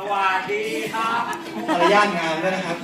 สวัสดีครับมารยาทงามด้วยนะครับ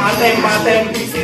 มาเต็มมาเต็ม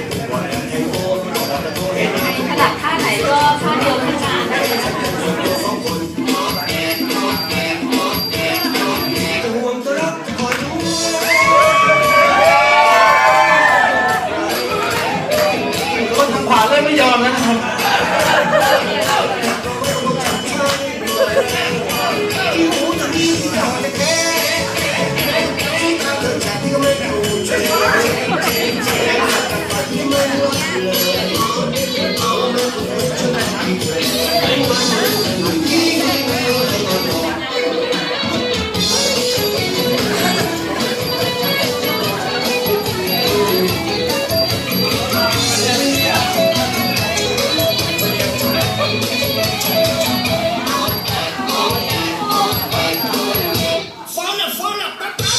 Hola,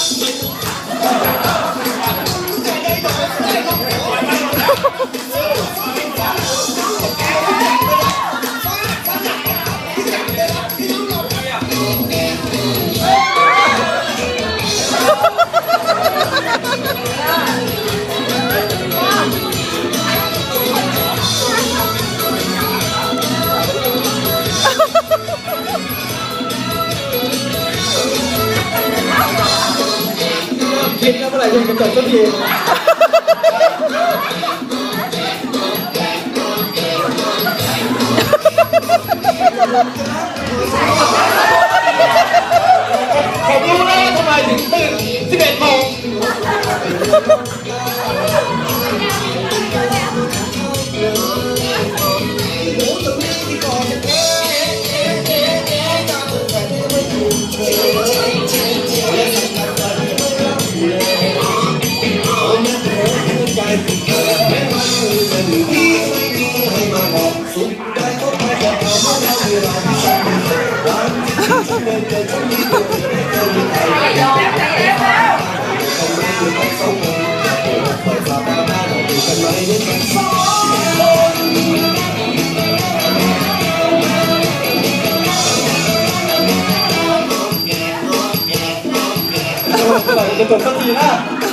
คิดนะเมื่อไหร่จะจบสักที จะจบสักทีนะ